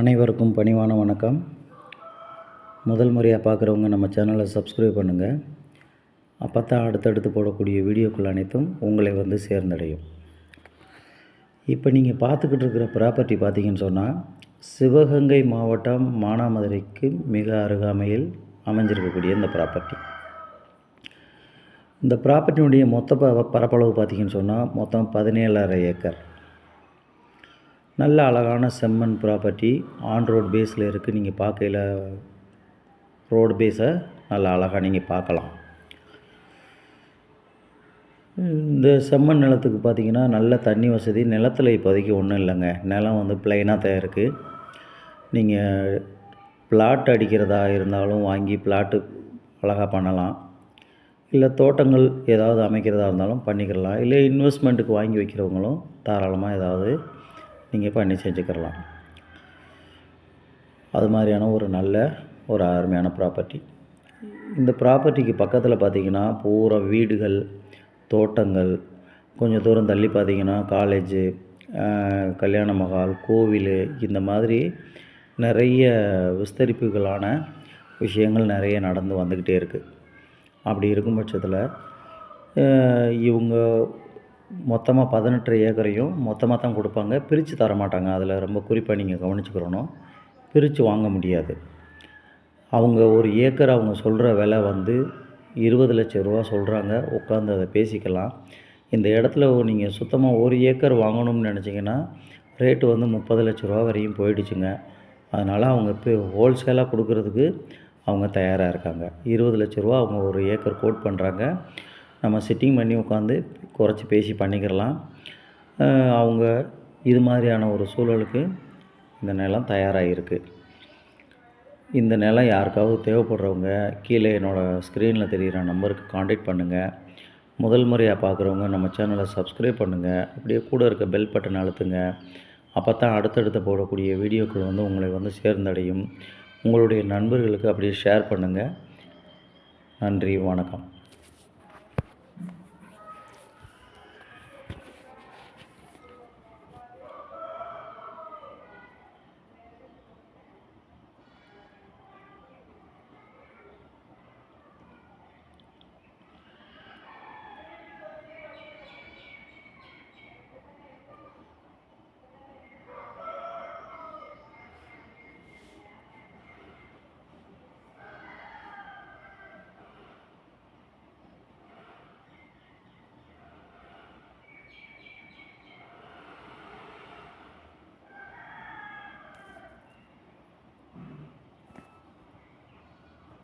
அனைவருக்கும் பணிவான வணக்கம். முதல் முறையாக பார்க்குறவங்க நம்ம சேனலை சப்ஸ்கிரைப் பண்ணுங்கள் அப்போ தான் அடுத்தடுத்து போடக்கூடிய வீடியோக்கள் அனைத்தும் உங்களை வந்து சேர்ந்தடையும். இப்போ நீங்கள் பார்த்துக்கிட்டு இருக்கிற ப்ராப்பர்ட்டி பார்த்தீங்கன்னு சொன்னால் சிவகங்கை மாவட்டம் மானாமதுரைக்கு மிக அருகாமையில் அமைஞ்சிருக்கக்கூடிய இந்த ப்ராப்பர்ட்டி இந்த ப்ராப்பர்ட்டினுடைய மொத்த ப பரப்பளவு பார்த்தீங்கன்னு சொன்னால் மொத்தம் பதினேழரை ஏக்கர். நல்ல அழகான செம்மண் ப்ராப்பர்ட்டி ஆன் ரோட் பேஸில் இருக்குது நீங்கள் பார்க்கையில் ரோடு பேஸை நல்லா அழகாக நீங்கள் பார்க்கலாம். இந்த செம்மண் நிலத்துக்கு பார்த்தீங்கன்னா நல்ல தண்ணி வசதி. நிலத்தில் இப்போதைக்கு ஒன்றும் இல்லைங்க. நிலம் வந்து பிளைனாக தான் இருக்குது நீங்கள் பிளாட் அடிக்கிறதா இருந்தாலும் வாங்கி பிளாட்டு அழகாக பண்ணலாம். இல்லை தோட்டங்கள் ஏதாவது அமைக்கிறதா இருந்தாலும் பண்ணிக்கிடலாம் இல்லை இன்வெஸ்ட்மெண்ட்டுக்கு வாங்கி வைக்கிறவங்களும் தாராளமாக ஏதாவது நீங்கள் பண்ணி செஞ்சுக்கிறலாம். அது மாதிரியான ஒரு நல்ல ஒரு அருமையான ப்ராப்பர்ட்டி இந்த ப்ராப்பர்ட்டிக்கு பக்கத்தில் பார்த்தீங்கன்னா பூரா வீடுகள் தோட்டங்கள் கொஞ்சம் தூரம் தள்ளி பார்த்தீங்கன்னா காலேஜு கல்யாண மகால் கோவில் இந்த மாதிரி நிறைய விஸ்தரிப்புகளான விஷயங்கள் நிறைய நடந்து வந்துக்கிட்டே இருக்குது அப்படி இருக்கும் பட்சத்தில் இவங்க மொத்தமாக பதினெட்டு ஏக்கரையும் மொத்தமாக தான் கொடுப்பாங்க. பிரித்து தர மாட்டாங்க. அதில் ரொம்ப குறிப்பாக நீங்கள் கவனிச்சுக்கிறணும் பிரித்து வாங்க முடியாது. அவங்க ஒரு ஏக்கர் அவங்க சொல்கிற விலை வந்து இருபது லட்சம் ரூபா சொல்கிறாங்க உட்காந்து அதை பேசிக்கலாம். இந்த இடத்துல நீங்கள் சுத்தமாக ஒரு ஏக்கர் வாங்கணும்னு நினச்சிங்கன்னா ரேட்டு வந்து முப்பது லட்ச ரூபா வரையும் போயிடுச்சுங்க. அதனால் அவங்க இப்போ ஹோல்சேலாக கொடுக்குறதுக்கு அவங்க தயாராக இருக்காங்க. இருபது லட்ச ரூபா அவங்க ஒரு ஏக்கர் கோட் பண்ணுறாங்க நம்ம சிட்டிங் பண்ணி உட்காந்து குறைச்சி பேசி பண்ணிக்கிறலாம் அவங்க இது மாதிரியான ஒரு சூழலுக்கு இந்த நிலம் தயாராக இருக்குது இந்த நிலம் யாருக்காவது தேவைப்படுறவங்க கீழே என்னோடய ஸ்க்ரீனில் தெரிகிற நம்பருக்கு காண்டாக்ட் பண்ணுங்கள் முதல் முறையாக பார்க்குறவங்க நம்ம சேனலை சப்ஸ்கிரைப் பண்ணுங்கள் அப்படியே கூட இருக்க பெல் பட்டன் அழுத்துங்க. அப்போ தான் அடுத்தடுத்து போடக்கூடிய வீடியோக்கள் வந்து உங்களை வந்து சேர்ந்தடையும். உங்களுடைய நண்பர்களுக்கு அப்படியே ஷேர் பண்ணுங்கள் நன்றி வணக்கம்.